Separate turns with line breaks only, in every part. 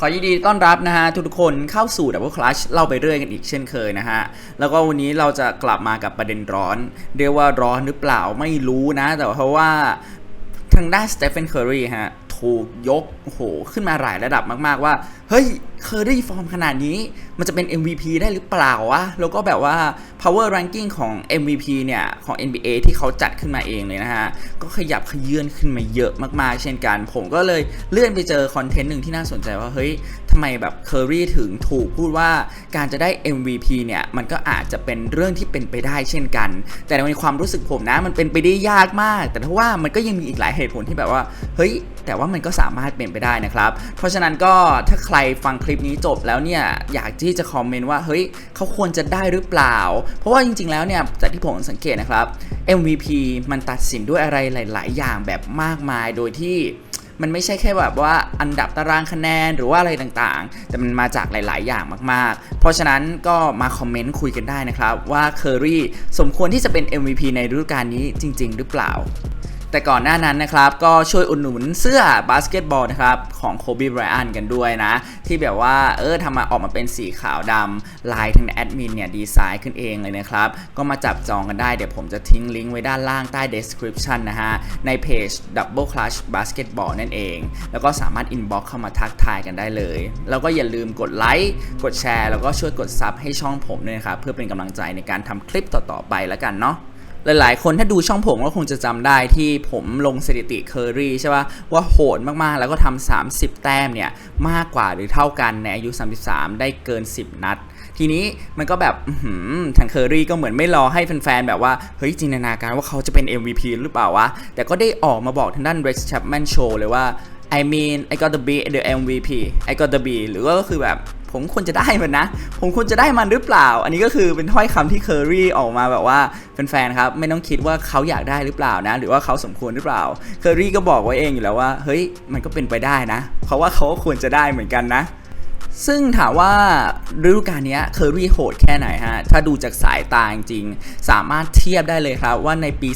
ขอยินดีต้อนรับนะฮะ ทุกๆคนเข้าสู่ Double Clutch เล่าไปเรื่อยกันอีกเช่นเคยนะฮะ แล้วก็วันนี้เราจะกลับมากับประเด็นร้อน เรียกว่าร้อนหรือเปล่าไม่รู้นะ แต่เพราะว่าทางด้านสเตฟานเคอรีฮะ ถูกยกโอ้โหขึ้นมาหลายระดับมาก ๆ ว่า เฮ้ย เคอรี่ฟอร์มขนาดนี้มันจะเป็น MVP ได้หรือเปล่าวะ แล้วก็แบบว่า power ranking ของ MVP เนี่ย ของ NBA ที่เขาจัดขึ้นมาเองเลยนะฮะ ก็ขยับขยื่นขึ้นมาเยอะมากๆ เช่นกัน ผมก็เลยเลื่อนไปเจอคอนเทนต์หนึ่งที่น่าสนใจว่า เฮ้ยทำไมแบบเคอรี่ถึงถูกพูดว่าการจะได้ MVP เนี่ย มันก็อาจจะเป็นเรื่องที่เป็นไปได้เช่นกัน แต่ในความรู้สึกผมนะมันเป็นไปได้ยากมาก แต่ถ้าว่ามันก็ยังมีอีกหลายเหตุผลที่แบบว่าเฮ้ยแต่ว่ามันก็สามารถเป็นไปได้นะครับ เพราะฉะนั้นก็ถ้าใครฟังคลิปนี้จบแล้วเนี่ยอยากที่จะคอมเมนต์ว่าเฮ้ยเขาควรจะได้หรือเปล่า เพราะว่าจริง ๆ แล้วเนี่ยจากที่ผมสังเกตนะครับ MVP มันตัดสินด้วยอะไรหลาย ๆ อย่างแบบมากมายโดยที่มันไม่ใช่แค่แบบว่าอันดับตารางคะแนนหรือว่าอะไรต่างๆ แต่มันมาจากหลาย ๆ อย่างมากๆ เพราะฉะนั้นก็มาคอมเมนต์คุยกันได้นะครับ ว่าเคอรี่สมควรที่จะเป็น MVP ในฤดูกาลนี้จริง ๆ หรือเปล่า แต่ก่อนหน้านั้นนะครับก็ช่วยอุดหนุนเสื้อบาสเกตบอลนะครับของโคบีไบรอันกันด้วยนะ ที่แบบว่าเออทำมาออกมาเป็นสีขาวดำลายทางแอดมินเนี่ยดีไซน์ขึ้นเองเลยนะครับ ก็มาจับจองกันได้เดี๋ยวผมจะทิ้งลิงก์ไว้ด้านล่างใต้ description นะฮะ ในเพจ Double Clutch Basketball นั่นเอง แล้วก็สามารถ inbox เข้ามาทักทายกันได้เลย แล้วก็อย่าลืมกดไลค์กดแชร์แล้วก็ช่วยกดซับให้ช่องผมด้วยนะครับเพื่อเป็นกำลังใจในการทำคลิปต่อๆไปแล้วกันเนาะ หลาย ๆ คนถ้าดูช่องผมก็คงจะจำได้ที่ผมลงสถิติเคอรี่ใช่ป่ะว่าโหดมากๆ แล้วก็ทำ30 แต้มเนี่ย มากกว่าหรือเท่ากันในอายุ 33 ได้เกิน 10 นัด ทีนี้มันก็แบบหือทางเคอรี่ก็เหมือนไม่รอให้แฟน ๆ แบบว่า เฮ้ยจินตนาการว่าเขาจะเป็น MVP หรือเปล่าวะ แต่ก็ได้ออกมาบอกทางด้าน Rex Chapman Show เลยว่า I mean I got to be the MVP I got to be หรือว่าก็คือแบบ ผมควรจะได้มันนะ ผมควรจะได้มันหรือเปล่า อันนี้ก็คือเป็นถ้อยคำที่เคอรี่ออกมาแบบว่าแฟนๆครับไม่ต้องคิดว่าเขาอยากได้หรือเปล่านะ หรือว่าเขาสมควรหรือเปล่าเคอรี่ก็บอกไว้เองอยู่แล้วว่าเฮ้ยมันก็เป็นไปได้นะ เพราะว่าเขาก็ควรจะได้เหมือนกันนะ ซึ่งถามว่าฤดูกาลนี้เคอรี่โหดแค่ไหนฮะ ถ้าดูจากสายตาจริงสามารถเทียบได้เลยครับว่าในปี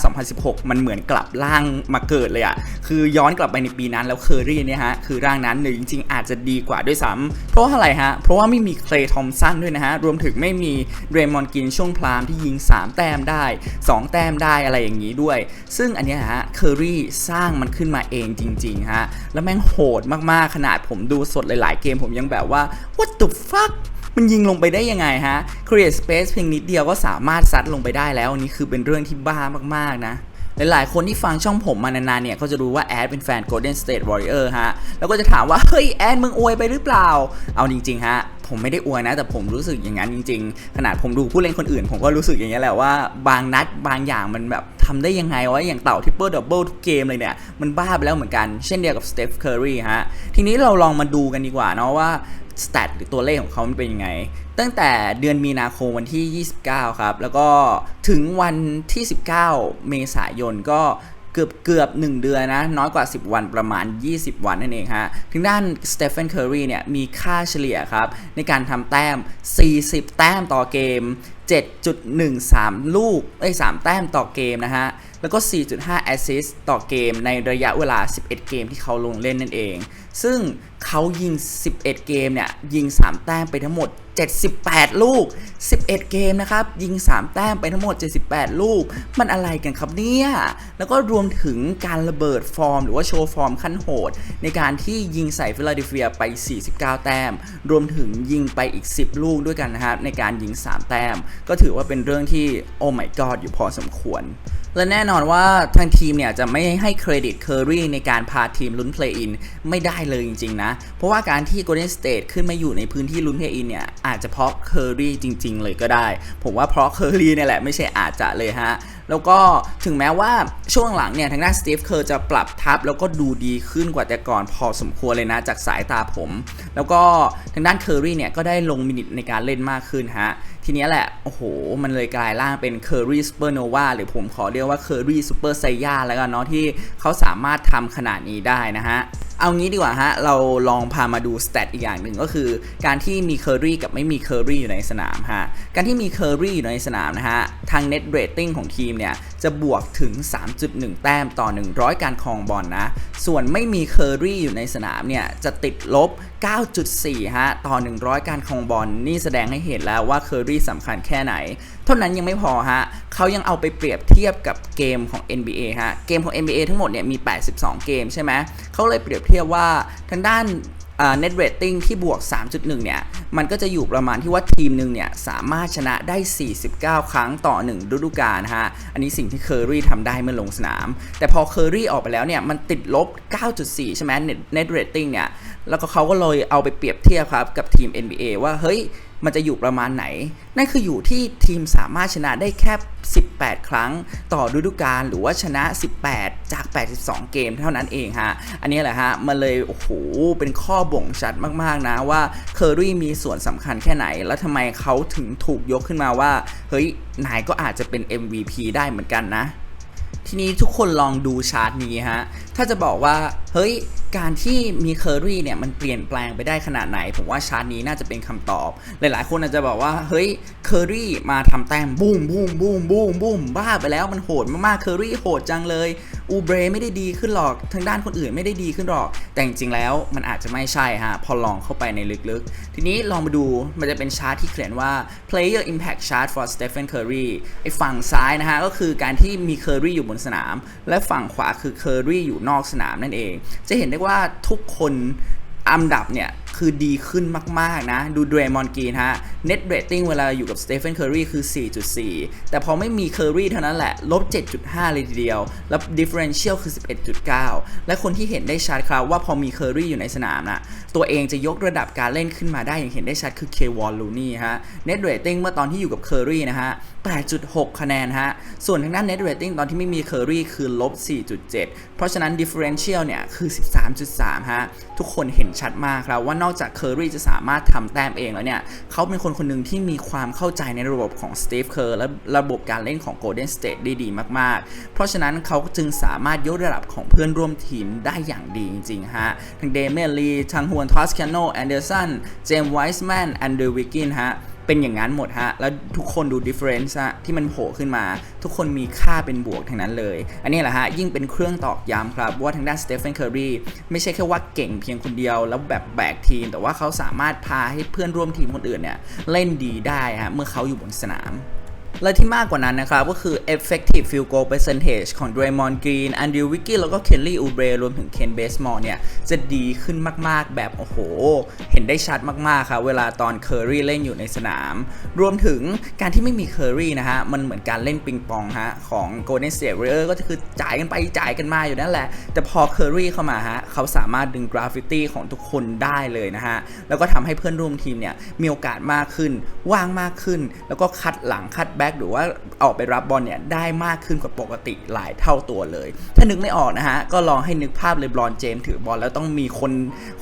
2015-2016 มันเหมือนกลับร่างมาเกิดเลยอะคือย้อนกลับไปในปีนั้นแล้วเคอรี่เนี่ยฮะ คือร่างนั้นหรือจริงๆ อาจจะดีกว่าด้วยซ้ำเพราะาอะไรฮะ เพราะว่าไม่มีเคลย์ทอมสันด้วยนะฮะ รวมถึงไม่มีเรมอนกินช่วงพลามที่ยิง 3 แต้มได้ 2 แต้มได้อะไรอย่างนี้ด้วย ซึ่งอันเนี้ยฮะเคอรี่สร้างมันขึ้นมาเองจริงๆฮะ แล้วแม่งโหดมากๆ ขนาดผมดูสดหลายๆเกมผมยังแบบว่า what the fuck มันยิงลงไปได้ยังไงฮะ create space เพียงนิดเดียวก็สามารถซัดลงไปได้แล้วอันนี้คือเป็นเรื่องที่บ้ามากๆนะหลายๆ คนที่ฟังช่องผมมานานๆ เนี่ยเขาจะรู้ว่าแอดเป็นแฟน Golden State Warrior ฮะ แล้วก็จะถามว่า เฮ้ย แอดมึงอวยไปหรือเปล่า เอาจริง ๆ ฮะ ผมไม่ได้อวยนะ แต่ผมรู้สึกอย่างนั้นจริง ๆ ขนาดผมดูผู้เล่นคนอื่น ผมก็รู้สึกอย่างนี้แหละว่าบางนัดบางอย่างมันแบบทำได้ยังไงวะอย่างเต่าทิปเปิลดับเบิลทุกเกมเลยเนี่ย มันบ้าไปแล้วเหมือนกันเช่นเดียวกับสเตฟเคอร์รีฮะ ทีนี้เราลองมาดูกันดีกว่าเนาะว่าสแตทหรือตัวเลขของเขามันเป็นยังไง ตั้งแต่เดือนมีนาคมวันที่ 29 ครับ แล้วก็ถึงวันที่ 19 เมษายนก็ เกือบเกือบ 1 เดือนนะ น้อยกว่า 10 วันประมาณ 20 วันนั่นเองฮะทางด้านสเตฟานเคอร์รีเนี่ยมีค่าเฉลี่ยครับ ในการทำแต้ม 40 แต้มต่อเกม 7.13 ลูกเอ้3แต้มต่อเกมนะฮะ แล้วก็ 4.5 แอสซิสต์ต่อเกมในระยะเวลา 11 เกมที่เขาลงเล่นนั่นเอง ซึ่งเขายิง 11 เกมเนี่ย ยิง 3 แต้มไปทั้งหมด 78 ลูก 11 เกมนะครับ ยิง 3 แต้มไปทั้งหมด 78 ลูก มันอะไรกันครับเนี่ย แล้วก็รวมถึงการระเบิดฟอร์ม หรือว่าโชว์ฟอร์มขั้นโหด ในการที่ยิงใส่ฟิลาเดลเฟียไป 49 แต้ม รวมถึงยิงไปอีก 10 ลูกด้วยกันนะครับในการยิง 3 แต้ม ก็ถือว่าเป็นเรื่องที่โอ้ my god อยู่พอสมควร และแน่นอนว่าทางทีมเนี่ยจะไม่ให้เครดิตเคอรี่ในการพาทีมลุ้นเพลย์อินไม่ได้เลยจริงๆนะ เพราะว่าการที่ Golden State ขึ้นมาอยู่ในพื้นที่ลุ้นเพลย์อินเนี่ยอาจจะเพราะเคอรี่จริง ๆ เลยก็ได้ ผมว่าเพราะเคอรี่เนี่ยแหละไม่ใช่อาจจะเลยฮะ แล้วก็ถึงแม้ว่าช่วงหลังเนี่ยทางด้านสตีฟเคอร์จะปรับทับแล้วก็ดูดีขึ้นกว่าแต่ก่อนพอสมควรเลยนะจากสายตาผม แล้วก็ทางด้านเคอรี่เนี่ยก็ได้ลงมินิทในการเล่นมากขึ้นฮะทีนี้แหละ โอ้โห มันเลยกลายร่างเป็นเคอรี่ซูเปอร์โนวาหรือผมขอเรียกว่าเคอรี่ซูเปอร์ไซย่าแล้วกันเนาะที่เขาสามารถทำขนาดนี้ได้นะฮะ เอางี้ดีกว่าฮะ เราลองพามาดูสเตตอีกอย่างหนึ่งก็คือ การที่มีเคอรี่กับไม่มีเคอรี่อยู่ในสนามฮะ การที่มีเคอรี่อยู่ในสนามนะฮะ ทางเน็ตเรตติ้งของทีมเนี่ย จะบวกถึง 3.1 แต้มต่อ 100 การครองบอลนะ ส่วนไม่มีเคอรี่อยู่ในสนามเนี่ย จะติดลบ 9.4 ฮะ ต่อ 100 การครองบอลนี่แสดงให้เห็นแล้วว่าเคอรี่สำคัญแค่ไหน เท่านั้นยังไม่พอฮะเขายังเอาไปเปรียบเทียบกับเกมของ NBA ฮะ เกมของ NBA ทั้งหมดเนี่ยมี 82 เกมใช่ไหมเขาเลยเปรียบเทียบว่าทางด้าน net rating ที่บวก 3.1 เนี่ย มันก็จะอยู่ประมาณที่ว่าทีมหนึ่งเนี่ย สามารถชนะได้ 49 ครั้งต่อ 1 ฤดูกาลนะฮะ อันนี้สิ่งที่เคอรี่ทำได้เมื่อลงสนาม แต่พอเคอรี่ออกไปแล้วเนี่ย มันติดลบ 9.4 ใช่ไหม net net rating เนี่ย แล้วก็เขาก็เลยเอาไปเปรียบเทียบครับกับทีม NBA ว่าเฮ้ย มันจะอยู่ประมาณไหน นั่นคืออยู่ที่ทีมสามารถชนะได้แค่ 18 ครั้งต่อฤดูกาลหรือว่าชนะ 18 จาก 82 เกมเท่านั้นเองฮะ อันนี้แหละฮะ มันเลยโอ้โหเป็นข้อบ่งชัดมากๆนะว่าเคอรี่มีส่วนสำคัญแค่ไหน แล้วทำไมเขาถึงถูกยกขึ้นมาว่า เฮ้ย นายก็อาจจะเป็น MVP ได้เหมือนกันนะ ทีนี้ทุกคนลองดูชาร์ตนี้ฮะ ถ้าจะบอกว่า เฮ้ยการที่มีเคอรี่เนี่ยมันเปลี่ยนแปลงไปได้ขนาดไหน ผมว่าชาร์ตนี้น่าจะเป็นคำตอบ หลายๆ คนอาจจะบอกว่า เฮ้ยเคอรี่มาทำแต้มบูมบูมบูมบูมบูมบ้าไปแล้วมันโหดมากๆเคอรี่โหดจังเลยอูเบรไม่ได้ดีขึ้นหรอกทางด้านคนอื่นไม่ได้ดีขึ้นหรอก แต่จริงๆแล้วมันอาจจะไม่ใช่ฮะพอลองเข้าไปในลึกๆ ทีนี้ลองมาดูมันจะเป็นชาร์ตที่เขียนว่า player impact chart for Stephen Curry ไอ้ฝั่งซ้ายนะฮะก็คือการที่มีเคอรี่อยู่บนสนาม และฝั่งขวาคือเคอรี่อยู่นอกสนามนั่นเอง จะเห็นได้ว่าทุกคนอันดับเนี่ยคือดีขึ้นมาก ๆ นะ ดูเดรมอนกีนฮะ net rating เวลาอยู่กับสเตฟ h นเคอร์รีคือ 4.4 แต่พอไม่มีเคอร์รีเท่านั้นแหละ ลบ 7.5 เลยทีเดียว แล้ว differential คือ 11.9 และคนที่เห็นได้ชัดครับว่าพอมีเคอร์รีอยู่ในสนามนะตัวเองจะยกระดับการเล่นขึ้นมาได้อย่างเห็นได้ชัดคือเควอลลูนี่ฮะ net rating เมื่อตอนที่อยู่กับเคอรีนะฮะ8.6 คะแนนฮะ ส่วนทางด้าน net rating ตอนที่ไม่มีเคอรีคือลบ 4.7 เพราะฉะนั้น differential เนี่ยคือ 13.3 ฮะ ทุกคนเห็นชัดมากครับว่านอกจากเคอรีจะสามารถทำแต้มเองแล้วเนี่ย เขาเป็นคนคนหนึ่งที่มีความเข้าใจในระบบของสตีฟเคอร์และระบบการเล่นของ Golden State ได้ดีมาก ๆ เพราะฉะนั้นเขาจึงสามารถยกระดับของเพื่อนร่วมทีมได้อย่างดีจริง ๆ ฮะ ทั้งเดเมลีทั้งฮวนทอสแคนโนแอนเดอร์สันเจมส์ไวส์แมนแอนเดอร์วิกินฮะ เป็นอย่างนั้นหมดฮะ แล้วทุกคนดู difference ฮะที่มันโผล่ขึ้นมา ทุกคนมีค่าเป็นบวกทั้งนั้นเลย อันนี้แหละฮะ ยิ่งเป็นเครื่องตอกย้ำครับ ว่าทางด้านสเตฟานเคอรีไม่ใช่แค่ว่าเก่งเพียงคนเดียว แล้วแบบแบกทีม แต่ว่าเขาสามารถพาให้เพื่อนร่วมทีมคนอื่นเนี่ยเล่นดีได้ฮะเมื่อเขาอยู่บนสนาม และที่มากกว่านั้นนะครับ ก็คือ effective field goal percentage ของ Draymond Green Andrew w i g g i n แล้วก็ Kelly Oubre รวมถึง Ken Bazemore เนี่ย จะดีขึ้นมาก ๆ แบบ โอ้โห เห็นได้ชัดมาก ๆ ครับ เวลาตอน Curry เล่นอยู่ในสนาม รวมถึงการที่ไม่มี Curry นะฮะ มันเหมือนการเล่นปิงปองฮะ ของ Golden State Warriors ก็คือจ่ายกันไปจ่ายกันมาอยู่นั่นแหละ แต่พอ Curry เข้ามาฮะ เขาสามารถดึงกราฟฟิตี้ของทุกคนได้เลยนะฮะ แล้วก็ทำให้เพื่อนร่วมทีมเนี่ยมีโอกาสมากขึ้นว่างมากขึ้น แล้วก็คัดหลังคัดแบ็กหรือว่าออกไปรับบอลเนี่ยได้มากขึ้นกว่าปกติหลายเท่าตัวเลย ถ้านึกไม่ออกนะฮะ ก็ลองให้นึกภาพเลยบรอนเจมส์ถือบอลแล้วต้องมีคน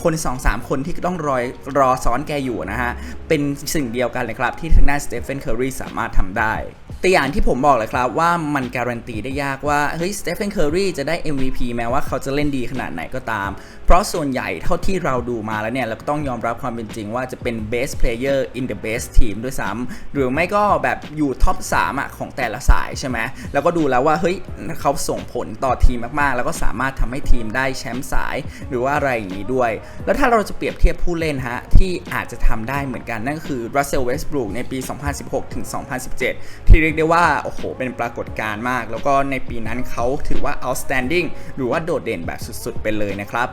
คนสองสามคนที่ต้องรอยรอซ้อนแกอยู่นะฮะ เป็นสิ่งเดียวกันเลยครับ ที่ทางด้านสเตฟนเคอร์รีสามารถทำได้แต่อย่างที่ผมบอกเลยครับว่ามันการันตีได้ยากว่าเฮ้ยสเตฟ h นเคอรีจะได้ MVP แม้ว่าเขาจะเล่นดีขนาดไหนก็ตามเพราะส่วนใหญ่เท่าที่เราดูมาแล้วเนี่ยเราก็ต้องยอมรับความเป็นจริงว่าจะเป็น best player in the best team ด้วยซ้ำหรือไม่ก็แบบอยู่ท็อป3อะของแต่ละสายใช่ไหมแล้วก็ดูแล้วว่าเฮ้ยเขาส่งผลต่อทีมมากๆ แล้วก็สามารถทำให้ทีมได้แชมป์สาย หรือว่าอะไรอย่างนี้ด้วย แล้วถ้าเราจะเปรียบเทียบผู้เล่นฮะที่อาจจะทำได้เหมือนกันนั่นคือ Russell Westbrook ในปี 2016ถึง2017 ที่เรียกได้ว่าโอ้โหเป็นปรากฏการณ์มาก แล้วก็ในปีนั้นเขาถือว่า outstanding หรือว่าโดดเด่นแบบสุดๆไปเลยนะครับ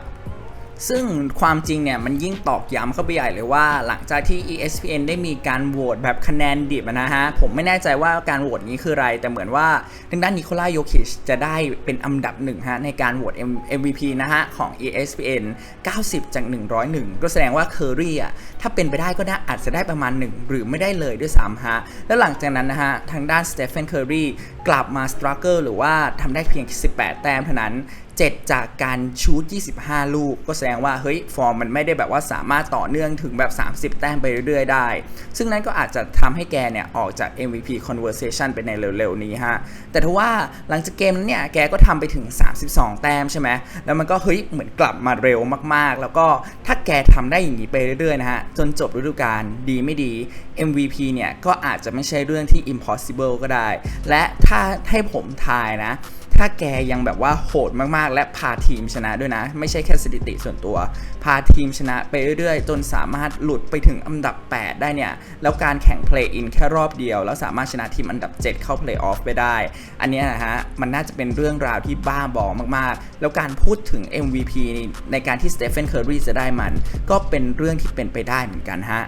ซึ่งความจริงเนี่ยมันยิ่งตอกย้ำเข้าไปใหญ่เลยว่าหลังจากที่ ESPN ได้มีการโหวตแบบคะแนนดิบนะฮะ ผมไม่แน่ใจว่าการโหวตนี้คืออะไร แต่เหมือนว่าทางด้านนิโคล่าโยคิชจะได้เป็นอันดับหนึ่งฮะในการโหวต M- MVP นะฮะของ ESPN 90 จาก 101 ก็แสดงว่าเคอรี่อะ ถ้าเป็นไปได้ก็น่าอาจจะได้ประมาณ 1 หรือไม่ได้เลยด้วยซ้ำฮะ แล้วหลังจากนั้นนะฮะ ทางด้านสเตฟ h นเคอร์รีกลับมาสตรัคเกอร์หรือว่าทำได้เพียง 18 แต้มเท่านั้น 7 จากการชูต25 ลูก ก็แสดงว่า เฮ้ย ฟอร์มมันไม่ได้แบบว่าสามารถต่อเนื่องถึงแบบ 30 แต้มไปเรื่อยๆ ได้ ซึ่งนั้นก็อาจจะทำให้แกเนี่ย ออกจาก MVP conversation ไปในเร็วๆ นี้ฮะ แต่ถ้าว่าหลังจากเกมนั้นเนี่ย แกก็ทำไปถึง 32 แต้มใช่ไหมแล้วมันก็เฮ้ยเหมือนกลับมาเร็วมากๆ แล้วก็ถ้าแกทำได้อย่างนี้ไปเรื่อยๆนะฮะจนจบฤดูกาลดีไม่ดี MVP เนี่ย ก็อาจจะไม่ใช่เรื่องที่ impossible ก็ได้ และถ้าให้ผมทายนะ ถ้าแกยังแบบว่าโหดมากๆ และพาทีมชนะด้วยนะ ไม่ใช่แค่สถิติส่วนตัว พาทีมชนะไปเรื่อยๆ จนสามารถหลุดไปถึงอันดับ 8 ได้เนี่ย แล้วการแข่ง Play In แค่รอบเดียว แล้วสามารถชนะทีมอันดับ 7 เข้า Play Off ไปได้ อันนี้นะฮะมันน่าจะเป็นเรื่องราวที่บ้าบอมากๆ แล้วการพูดถึง MVP ในการที่สเตเฟนเคอร์รีจะได้มัน ก็เป็นเรื่องที่เป็นไปได้เหมือนกันฮะ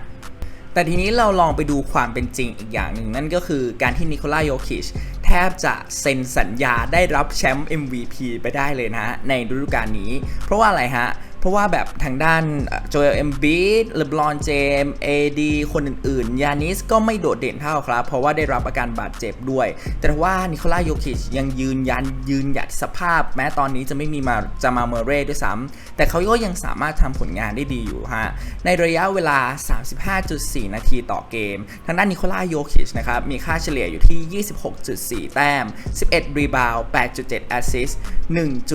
แต่ทีนี้เราลองไปดูความเป็นจริงอีกอย่างหนึ่งนั่นก็คือการที่นิโคลาโยคิชแทบจะเซ็นสัญญาได้รับแชมป์ MVP ไปได้เลยนะฮะในฤดูกาลนี้ เพราะว่าอะไรฮะ ราะว่าแบบทางด้านโจเอลเอมบีดเลบรอนเจมเอดีคนอื่นๆ ยานิสก็ไม่โดดเด่นเท่าครับ เพราะว่าได้รับอาการบาดเจ็บด้วย แต่ว่านิโคล่าโยคิชยังยืนยันยืนหยัดสภาพ แม้ตอนนี้จะไม่มีมาจะมาเมเร่ด้วยซ้ำแต่เขาก็ยังสามารถทำผลงานได้ดีอยู่ฮะ ในระยะเวลา 35.4 นาทีต่อเกม ทางด้านนิโคล่าโยคิชนะครับ มีค่าเฉลี่ยอยู่ที่ 26.4 แต้ม 11 รีบาวด์8.7 แอสซิสต์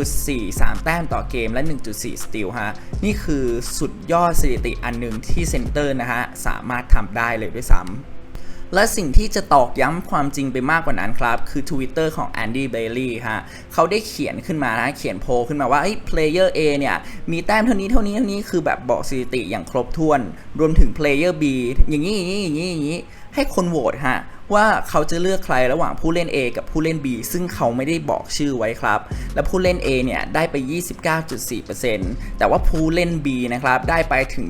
1.43 แต้มต่อเกมและ 1.4 สตีลฮะนี่คือสุดยอดสถิติอันหนึ่งที่เซนเตอร์นะฮะสามารถทำได้เลยด้วยซ้ำและสิ่งที่จะตอกย้ำความจริงไปมากกว่านั้นครับ คือ Twitter ของ Andy Bailey ฮะเขาได้เขียนขึ้นมานะ เขียนโพลขึ้นมาว่าเอ้ย Player A เนี่ย มีแต้มเท่านี้เท่านี้เท่านี้คือแบบบอกสถิติอย่างครบถ้วน รวมถึง Player B อย่างนี้อย่างนี้อย่างนี้อย่างนี้ ให้คนโหวตฮะว่าเขาจะเลือกใครระหว่างผู้เล่น A กับผู้เล่น B ซึ่งเขาไม่ได้บอกชื่อไว้ครับ และผู้เล่น A เนี่ยได้ไป 29.4%แต่ว่าผู้เล่น B นะครับได้ไปถึง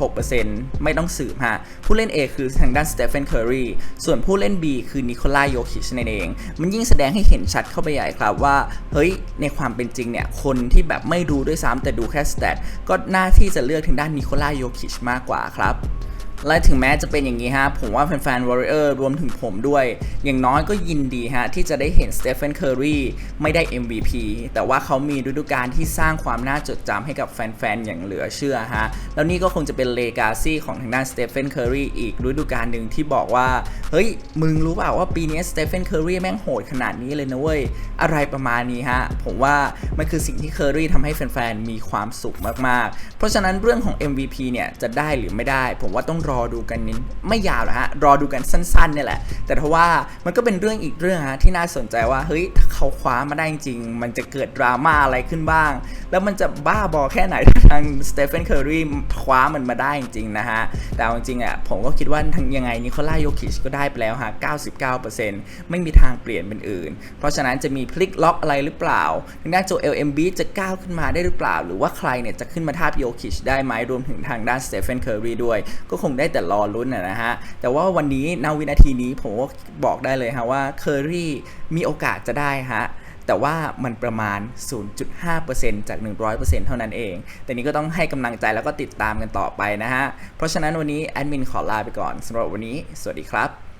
70.6%ไม่ต้องสืบฮะ ผู้เล่น A คือทางด้านสเตฟ e นเคอร์รีส่วนผู้เล่น B คือนิโคลาโยคิชนั่นเอง มันยิ่งแสดงให้เห็นชัดเข้าไปใหญ่ครับว่า เฮ้ย ในความเป็นจริงเนี่ย คนที่แบบไม่รู้ด้วยซ้ำแต่ดูแค่สเตตก็น่าที่จะเลือกทางด้านนิโคลาโยคิชมากกว่าครับ และถึงแม้จะเป็นอย่างนี้ฮะ ผมว่าแฟนๆ Warrior รวมถึงผมด้วย อย่างน้อยก็ยินดีฮะ ที่จะได้เห็นสเตฟ e นเคอร์รีไม่ได้ MVP แต่ว่าเขามีฤดูกาลที่สร้างความน่าจดจำให้กับแฟนๆ อย่างเหลือเชื่อฮะ แล้วนี่ก็คงจะเป็นเลกาซี่ของทางด้านสเตฟ e นเคอร์รีอีกฤดูกาลหนึ่งที่บอกว่า เฮ้ย มึงรู้เปล่าว่าปีนี้สเตฟ e นเคอร์รีแม่งโหดขนาดนี้เลยนะเว้ย อะไรประมาณนี้ฮะ ผมว่ามันคือสิ่งที่เคอร์รีทำให้แฟนๆ มีความสุขมากๆ เพราะฉะนั้นเรื่องของ MVP เนี่ยจะได้หรือไม่ได้ ผมว่าต้องรอดูกันนิดไม่ยาวหรอกฮะรอดูกันสั้นๆเนี่ยแหละ แต่ถ้าว่ามันก็เป็นเรื่องอีกเรื่องฮะที่น่าสนใจว่าเฮ้ยถ้าเขาคว้ามาได้จริง มันจะเกิดดราม่าอะไรขึ้นบ้าง แล้วมันจะบ้าบอแค่ไหนถ้าทางสเตฟนเคอร์รีคว้ามันมาได้จริงๆนะฮะแต่จริงๆอะผมก็คิดว่าทางยังไงนิโคล่าโยคิชก็ได้ไปแล้วฮะ99%ไม่มีทางเปลี่ยนเป็นอื่น เพราะฉะนั้นจะมีพลิกล็อกอะไรหรือเปล่าทางด้านโจเอลเอ็มบีจะก้าวขึ้นมาได้หรือเปล่า หรือว่าใครเนี่ยจะขึ้นมาทาบโยคิชได้ไหมรวมถึงทางด้านสเตฟนเคอร์รีด้วยก็คงได้ได้แต่รอลุ้นนะฮะ แต่ว่าวันนี้นาวินาทีนี้ผมก็บอกได้เลยฮะว่าเคอรี่มีโอกาสจะได้ฮะแต่ว่ามันประมาณ 0.5%จาก 100%เท่านั้นเอง แต่นี้ก็ต้องให้กำลังใจแล้วก็ติดตามกันต่อไปนะฮะ เพราะฉะนั้นวันนี้แอดมินขอลาไปก่อนสำหรับวันนี้ สวัสดีครับ